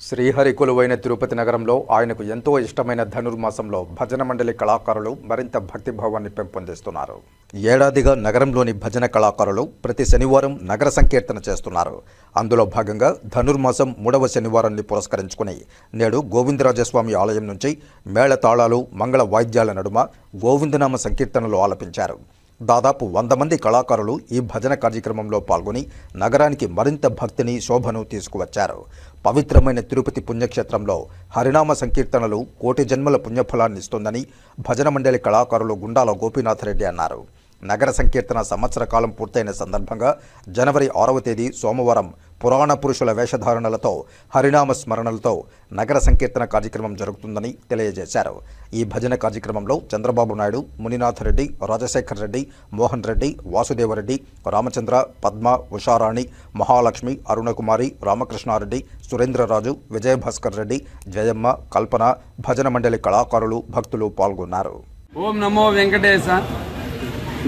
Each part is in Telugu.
శ్రీహరి కొలువైన తిరుపతి నగరంలో ఆయనకు ఎంతో ఇష్టమైన ధనుర్మాసంలో భజన మండలి కళాకారులు మరింత భక్తిభావాన్ని పెంపొందిస్తున్నారు. ఏడాదిగా నగరంలోని భజన కళాకారులు ప్రతి శనివారం నగర సంకీర్తన చేస్తున్నారు. అందులో భాగంగా ధనుర్మాసం మూడవ శనివారాన్ని పురస్కరించుకుని నేడు గోవిందరాజస్వామి ఆలయం నుంచి మేళతాళాలు మంగళ వాయిద్యాల నడుమ గోవిందనామ సంకీర్తనలు ఆలపించారు. దాదాపు వంద మంది కళాకారులు ఈ భజన కార్యక్రమంలో పాల్గొని నగరానికి మరింత భక్తిని శోభను తీసుకువచ్చారు. పవిత్రమైన తిరుపతి పుణ్యక్షేత్రంలో హరినామ సంకీర్తనలు కోటి జన్మల పుణ్యఫలాన్ని ఇస్తుందని భజన మండలి కళాకారులు గుండాల గోపీనాథరెడ్డి అన్నారు. నగర సంకీర్తన సంవత్సర కాలం పూర్తయిన సందర్భంగా జనవరి ఆరవ తేదీ సోమవారం పురాణ పురుషుల వేషధారణలతో హరినామ స్మరణలతో నగర సంకీర్తన కార్యక్రమం జరుగుతుందని తెలియజేశారు. ఈ భజన కార్యక్రమంలో చంద్రబాబు నాయుడు మునినాథ్ రెడ్డి రాజశేఖర్ రెడ్డి మోహన్ రెడ్డి వాసుదేవరెడ్డి రామచంద్ర పద్మ ఉషారాణి మహాలక్ష్మి అరుణకుమారి రామకృష్ణారెడ్డి సురేంద్రరాజు విజయభాస్కర్ రెడ్డి జయమ్మ కల్పన భజన మండలి కళాకారులు భక్తులు పాల్గొన్నారు. ఓం నమో వెంకటేశ.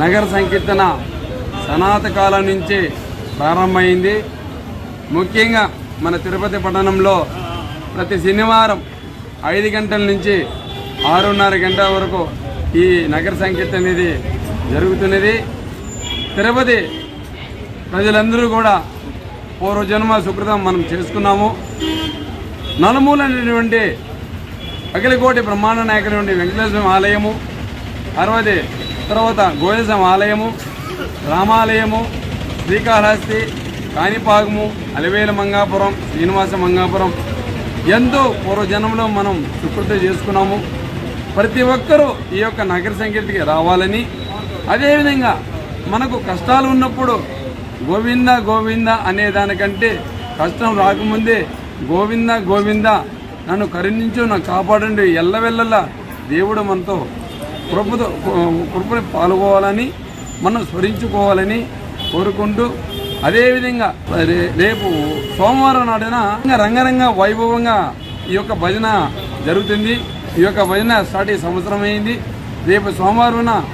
నగర సంకీర్తన సనాత కాలం నుంచి ప్రారంభమైంది. ముఖ్యంగా మన తిరుపతి పట్టణంలో ప్రతి శనివారం ఐదు గంటల నుంచి ఆరున్నర గంటల వరకు ఈ నగర సంకీర్తన అనేది జరుగుతున్నది. తిరుపతి ప్రజలందరూ కూడా పూర్వజన్మ సుకృతం మనం చేసుకున్నాము. నలుమూలైనటువంటి అఖిలకోటి బ్రహ్మాండ నాయకుడి వెంకటేశ్వర ఆలయము అరవది తర్వాత గోయసం ఆలయము రామాలయము శ్రీకాళహస్తి కాణిపాకము అలవేల మంగాపురం శ్రీనివాస మంగాపురం ఎంతో పూర్వజన్మలో మనం సుకృత చేసుకున్నాము. ప్రతి ఒక్కరూ ఈ యొక్క నగర సంకీర్తికి రావాలని. అదేవిధంగా మనకు కష్టాలు ఉన్నప్పుడు గోవింద గోవింద అనే దానికంటే కష్టం రాకముందే గోవింద గోవింద నన్ను కరుణించు నన్ను కాపాడండి ఎల్లవెల్లలా దేవుడు మనతో కృపతో కృపని పాల్గొవాలని మనం స్మరించుకోవాలని కోరుకుంటూ అదేవిధంగా రే- రేపు సోమవారం నాడున రంగరంగ వైభవంగా ఈ యొక్క భజన జరుగుతుంది. ఈ యొక్క భజన స్టార్ట్ అయ్యే సంవత్సరం అయింది. రేపు సోమవారం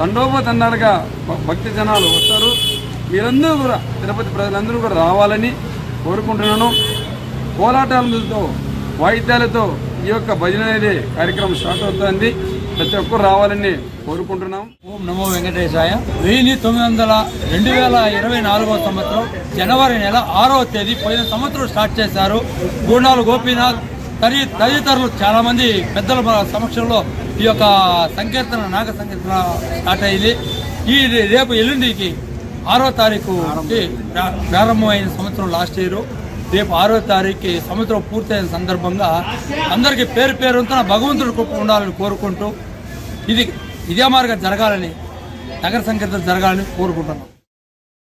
తండోపతండాలుగా భక్తి జనాలు వస్తారు. మీరందరూ కూడా తిరుపతి ప్రజలందరూ కూడా రావాలని కోరుకుంటున్నాను. కోలాటాలతో వాయిద్యాలతో ఈ యొక్క భజన అనేది కార్యక్రమం స్టార్ట్ అవుతుంది. ప్రతి ఒక్కరు రావాలని కోరుకుంటున్నాం. ఓం నమో వెంకటేశాయ. వెయ్యి తొమ్మిది వందల రెండు వేల ఇరవై నాలుగవ సంవత్సరం జనవరి నెల ఆరవ తేదీ పోయిన సంవత్సరం స్టార్ట్ చేశారు. గూడాలు గోపీనాథ్ తది తదితరులు చాలా మంది పెద్దల సమక్షంలో ఈ యొక్క సంకీర్తన నాగ సంకీర్తన స్టార్ట్ అయింది. ఈ రేపు ఎల్లుండికి ఆరో తారీఖు ప్రారంభమైన సంవత్సరం లాస్ట్ ఇయర్. రేపు ఆరో తారీఖు సంవత్సరం పూర్తయిన సందర్భంగా అందరికీ పేరు పేరుతో భగవంతుడి కుప్ప ఉండాలని కోరుకుంటూ ఇది ఇదే మార్గం జరగాలని నగర సంకీర్తన జరగాలని కోరుకుంటున్నాం.